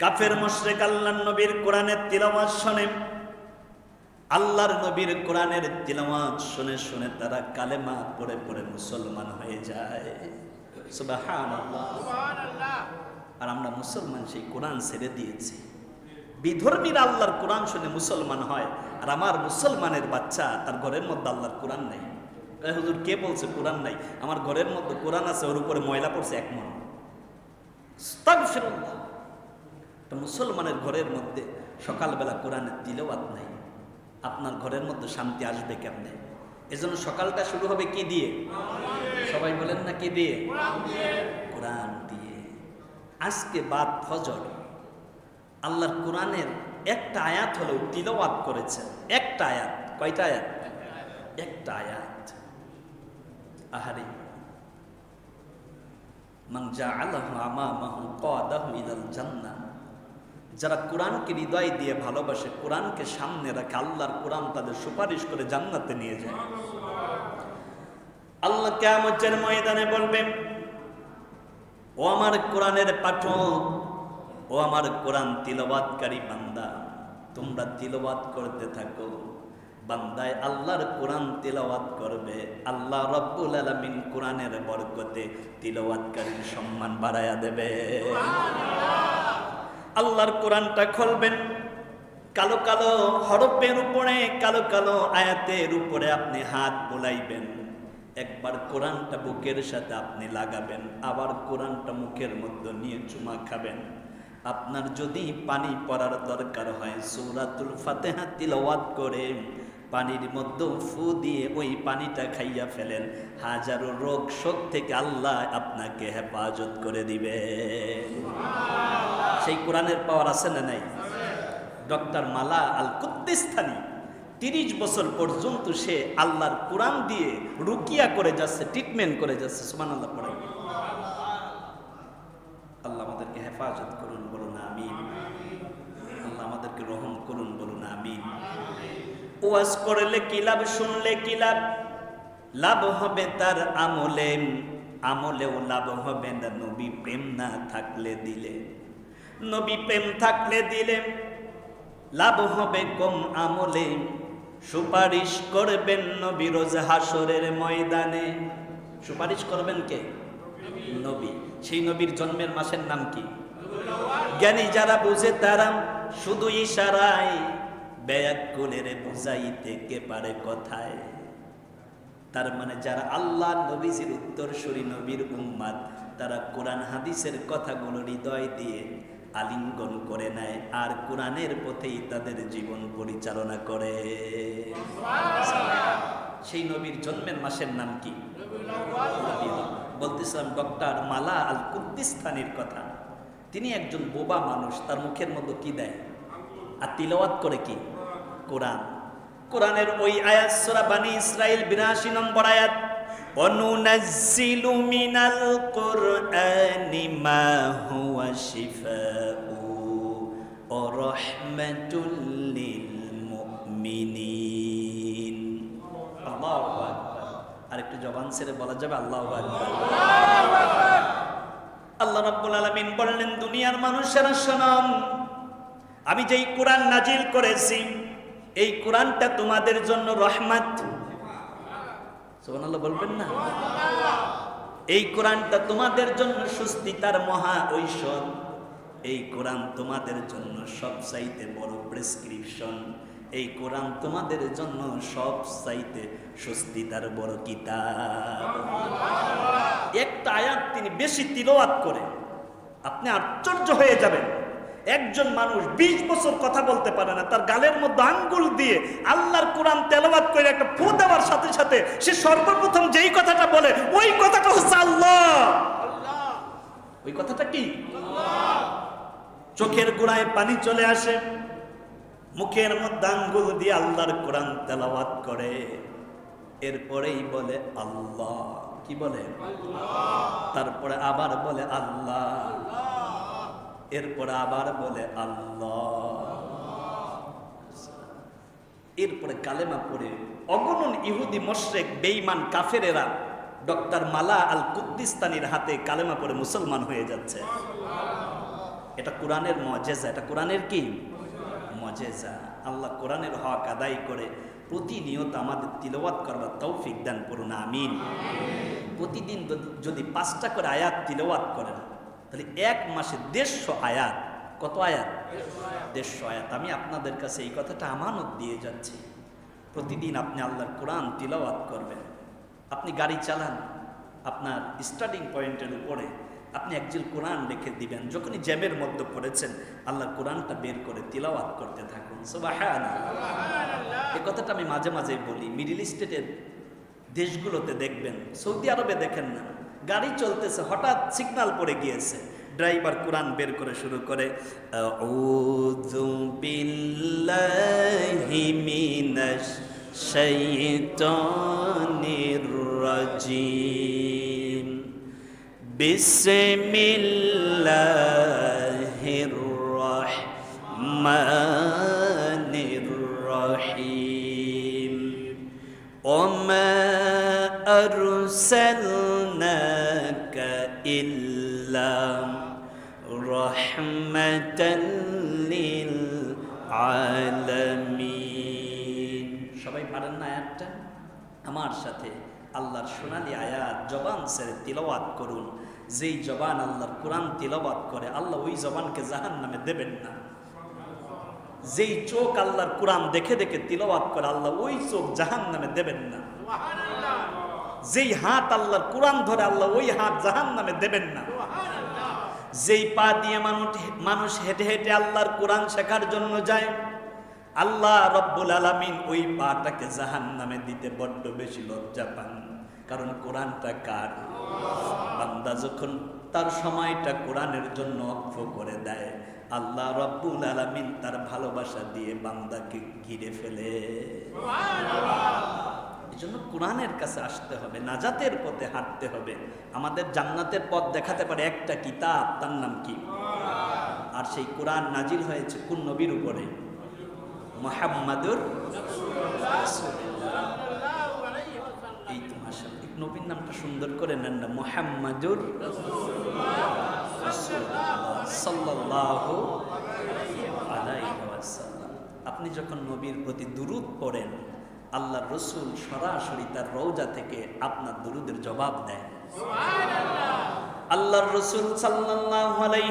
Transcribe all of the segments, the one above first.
কাফের মুশরিক আল্লাহ নবীর কোরআনের তিলাওয়াত শুনে। আল্লাহর নবীর কোরআনের তিলাওয়াত শুনে শুনে তারা কালেমা পড়ে পড়ে মুসলমান হয়ে যায়। আর আমরা মুসলমান সেই কোরআন ছেড়ে দিয়েছি। বিধর্মীরা আল্লাহর কোরআন শুনে মুসলমান হয় আর আমার মুসলমানের বাচ্চা তার ঘরের মধ্যে আল্লাহর কোরআন নেই। হুজুর কে বলছে কোরআন নাই? আমার ঘরের মধ্যে কোরআন আছে ওর উপরে ময়লা পড়ছে এক মন। একটা মুসলমানের ঘরের মধ্যে সকালবেলা কোরআনের তিলওয়াত নাই। আপনার ঘরের মধ্যে শান্তি আসবে কেমনে? এজন্য সকালটা শুরু হবে কি দিয়ে? সবাই বলেন না কি দিয়ে? কোরআন দিয়ে। আজকে বাদ ফজর। আল্লাহর কোরআনের একটা আয়াত হলেও তিলওয়াত করেছেন। একটা আয়াত। কয়টা আয়াত? একটা আয়াত। আহারে। মান জাআলাহু আমামাহু কাদাহু ইলাল জান্নাহ। যারা কোরআনকে হৃদয় দিয়ে ভালোবাসে, কোরআনকে সামনে রাখে আল্লাহর কোরআন তাদের সুপারিশ করে জান্নাতে নিয়ে যায়। আল্লাহ কিয়ামতের ময়দানে বলবেন ও আমার কোরআনের পাঠক, ও আমার কোরআন তিলবাতকারী বান্দা, তোমরা তিলবাত করতে থাকো। বান্দায় আল্লাহর কোরআন তিলাওয়াত করবে। আল্লাহ রব্বুল আলমিন কোরআনের বরকতে তিলওয়াতকারীর সম্মান বাড়ায়া দেবে। আল্লাহর কোরআনটা খুলবেন। কালো কালো হরফের উপরে, কালো কালো আয়াতের উপরে আপনি হাত বোলাইবেন। একবার কোরআনটা বুকের সাথে আপনি লাগাবেন, আবার কোরআনটা মুখের মধ্যে নিয়ে চুমা খাবেন। আপনার যদি পানি পড়ার দরকার হয়, সৌরাতুল ফাতেহা তিলওয়াত করে পানির মধ্যে ফু দিয়ে ওই পানিটা খাইয়া ফেলেন, হাজারো রোগ শোক থেকে আল্লাহ আপনাকে হেফাজত করে দিবে সেই কোরআনের পাওয়ার আছে না নাই? ডক্টর মালা আল কুদ্দিস্তানি তিরিশ বছর পর্যন্ত সে আল্লাহর কোরআন দিয়ে রুকিয়া করে যাচ্ছে ট্রিটমেন্ট করে যাচ্ছে সুমান আল্লাহ পড়ে আল্লাহ আমাদেরকে হেফাজত করুন, বলুন আমিন। আল্লাহ আমাদেরকে রহম করুন, বলুন আমিন। ওয়াজ করলে কি লাভ, শুনলে কি লাভ? লাভ হবে তার আমলে আমলেও লাভ হবে না, নবী প্রেম না থাকলে দিলে। নবী প্রেম থাকলে দিলে লাভ হবে কম আমলে। সুপারিশ করবেন নবী রোজ হাসরের ময়দানে। সুপারিশ করবেন কে? নবী। সেই নবীর জন্মের মাসের নাম কি? জ্ঞানী যারা বুঝে তারা শুধু ইশারায় ব্যাকুলের বুঝাইতে পারে কথায়। তার মানে যারা আল্লাহ, নবীজির উত্তরসূরি নবীর উম্মাদ, তারা কোরআন, হাদিসের কথাগুলো হৃদয় দিয়ে আলিঙ্গন করে নেয় আর কোরআনের পথেই তাদের জীবন পরিচালনা করে। সেই নবীর জন্মের মাসের নাম কি। বলতেছিলাম, ডক্টর মালা আল কুদ্দিস্তানির কথা। তিনি একজন বোবা মানুষ, তার মুখের মধ্যে কি দেয়? আর তিলওয়াত করে কি? কোরআন। কোরআনের ওই আয়াত, সোরা বানি ইসরাইল 82 নম্বর আয়াত। وننزل من القرآن ما هو شفاء ورحمة للمؤمنين الله أكبر আরেকটু জবান ছেড়ে বলা যাবে আল্লাহ আকবার আল্লাহ রাব্বুল আলামিন বললেন দুনিয়ার মানুষেরা শোনম আমি যেই কোরআন নাজিল করেছি এই কোরআনটা তোমাদের জন্য রহমত বলবেন না? এই কোরআনটা তোমাদের জন্য সুস্থিতার মহা ঐশ্বর এই কোরআন তোমাদের জন্য সব চাইতে বড় প্রেসক্রিপশন। এই কোরআন তোমাদের জন্য সব চাইতে সুস্থিতার বড় কিতাব। একটা আয়াত তিনি বেশি তিলওয়াত করে, আপনি আশ্চর্য হয়ে যাবেন। একজন মানুষ ২০ বছর কথা বলতে পারে না, তার গালের মধ্যে আঙ্গুল দিয়ে আল্লাহর কোরআন তেলাওয়াত করে একটা ফু দেওয়ার সাথে সাথে সে সর্বপ্রথম যেই কথাটা বলে, ওই কথাটা হচ্ছে আল্লাহ। ওই কথাটা কি? চোখের গোড়ায় পানি চলে আসে, মুখের মধ্যে আঙ্গুল দিয়ে আল্লাহর কোরআন তেলাওয়াত করে। এরপরেই বলে আল্লাহ। কি বলে? তারপরে আবার বলে আল্লাহ। এরপরে আবার বলে আল্লাহ। এরপরে কালেমা পড়ে, অগণন ইহুদি মোশরেক, বেঈমান কাফেরেরা, ডক্টর মালা আল কুদ্দিস্তানির হাতে কালেমা পড়ে মুসলমান হয়ে যাচ্ছে। এটা কোরআনের মজেজা। এটা কোরআনের কি? মজেজা। আল্লাহ কোরআনের হক আদায় করে, প্রতিনিয়ত আমাদের তিলওয়াত করবার তৌফিক দান করুন, আমিন। প্রতিদিন যদি পাঁচটা করে আয়াত তিলওয়াত করেন তাহলে এক মাসে দেড়শো আয়াত। কত আয়াত? দেড়শো আয়াত। আমি আপনাদের কাছে এই কথাটা আমানত দিয়ে যাচ্ছি। প্রতিদিন আপনি আল্লাহর কোরআন তিলাওয়াত করবেন। আপনি গাড়ি চালান, আপনার স্টার্টিং পয়েন্টের উপরে আপনি একজন কোরআন রেখে দিবেন। যখনই জ্যামের মধ্যে পড়েছেন আল্লাহ কোরআনটা বের করে তিলাওয়াত করতে থাকুন। এই কথাটা আমি মাঝে মাঝে বলি। মিডিল ইস্টেটের দেশগুলোতে দেখবেন, সৌদি আরবে দেখেন না। গাড়ি চলতেছে হঠাৎ সিগন্যাল পড়ে গিয়েছে ড্রাইভার কোরআন বের করে শুরু করে আউযু বিল্লাহি মিনাশ শাইতানির রাজিম বিসমিল্লাহির রাহমানির রহিম وما أرسلناك رحمة للعالمين সবাই পারেন না আয়াতটা আমার সাথে আল্লাহর সোনালি আয়াত জবান ছেড়ে তিলওয়াত করুন যেই জবান আল্লাহর কোরআন তিলওয়াত করে আল্লাহ ওই জবানকে জাহান নামে দেবেন না যেই চোখ আল্লাহর কোরআন দেখে দেখে তিলওয়াত করে আল্লাহ ওই চোখ জাহান নামে দেবেন না যেই হাত আল্লাহর কোরআন ধরে আল্লাহ ওই হাত জাহান নামে দেবেন না যেই পা দিয়ে মানুষ মানুষ হেঁটে হেঁটে আল্লাহর কোরআন শেখার জন্য যায়, আল্লাহ রব্বুল আলামিন ওই পাটাকে জাহান নামে দিতে বড্ড বেশি লজ্জা পান। কারণ কোরআনটা কার? বান্দা যখন তার সময়টা কোরআনের জন্য অক্ষ করে দেয়, আল্লাহ রব্বুল আলামিন তার ভালোবাসা দিয়ে বান্দাকে ঘিরে ফেলে। এই জন্য কোরআনের কাছে আসতে হবে, নাজাতের পথে হাঁটতে হবে। আমাদের জান্নাতের পথ দেখাতে পারে একটা কিতাব, তার নাম কি? আর সেই কোরআন নাজিল হয়েছে কোন নবীর উপরে? মোহাম্মদুর এই তো নবীর নামটা সুন্দর করে নেন না, মোহাম্মদুর আপনি যখন নবীর প্রতি দুরুদ পড়েন আল্লাহ রসুল সরাসরি তার রৌজা থেকে আপনার দরুদের জবাব দেয়। আল্লাহর রসুল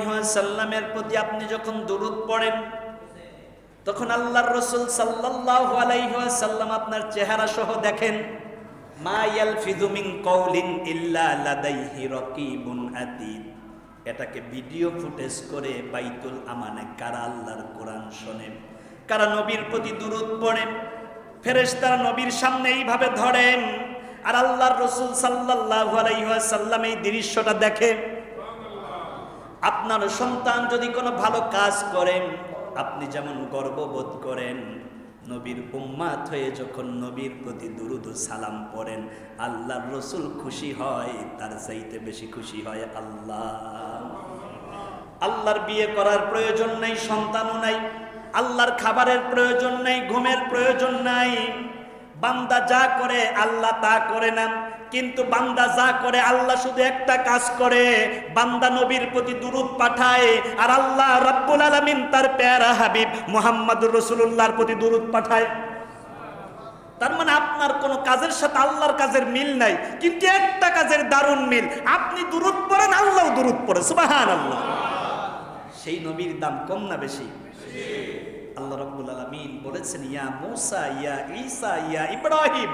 ওয়াসাল্লামের প্রতি আপনি যখন দুরুদ পড়েন, তখন আল্লাহর রসুল ওয়াসাল্লাম আপনার চেহারা সহ দেখেন এটাকে ভিডিও ফুটেজ করে বাইতুল আমানে কারা আল্লাহর কোরআন শোনেন কারা নবীর প্রতি দুরুদ পড়েন ফেরেশতারা নবীর সামনে এইভাবে ধরেন, আর আল্লাহর রসুল সাল্লাল্লাহু আলাইহি ওয়াসাল্লাম এই দৃশ্যটা দেখে, আপনার সন্তান যদি কোনো ভালো কাজ করেন, আপনি যেমন গর্ববোধ করেন, নবীর উম্মাত হয়ে যখন নবীর প্রতি দুরুদ সালাম পড়েন, আল্লাহর রসুল খুশি হয়, তার চাইতে বেশি খুশি হয় আল্লাহ। আল্লাহর বিয়ে করার প্রয়োজন নাই, সন্তানও নাই। আল্লাহর খাবারের প্রয়োজন নাই, ঘুমের প্রয়োজন নাই। বান্দা যা করে, আল্লাহ তা করে না। কিন্তু বান্দা যা করে, আল্লাহ শুধু একটা কাজ করে। বান্দা নবীর প্রতি দুরুদ পাঠায়। আর আল্লাহ রাব্বুল আলামিন তার প্যারা হাবিব মুহাম্মদুর রাসূলুল্লাহর প্রতি দুরুদ পাঠায়। তার মানে আপনার কোনো কাজের সাথে আল্লাহর কাজের মিল নাই। কিন্তু একটা কাজের দারুণ মিল। আপনি দুরুদ পড়েন, আল্লাহ দুরুদ পড়ে। সুবহানাল্লাহ। সেই নবীর দাম কম না বেশি? আল্লাহ রাব্বুল আলামিন বলেছেন, ইয়া মূসা, ইয়া ঈসা, ইয়া ইব্রাহিম।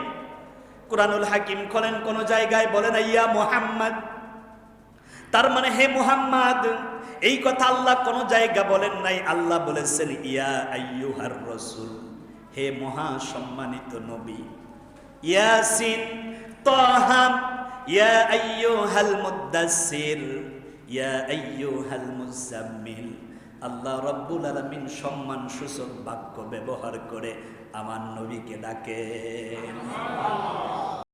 কুরআনুল হাকিম খোলেন, কোন জায়গায় বলেন ইয়া মুহাম্মদ। তার মানে হে মুহাম্মদ, এই কথা আল্লাহ কোন জায়গা বলেন নাই। আল্লাহ বলেছেন, ইয়া আইয়ুহার রাসূল। হে মহা সম্মানিত নবী, ইয়াসিন, তাহা, ইয়া আইয়ুহাল মুদ্দাসসির ইয়া আইয়ুহাল মুজাম্মিল আল্লাহ রব্বুল আলমিন সম্মান সূচক বাক্য ব্যবহার করে আমার নবীকে ডাকেন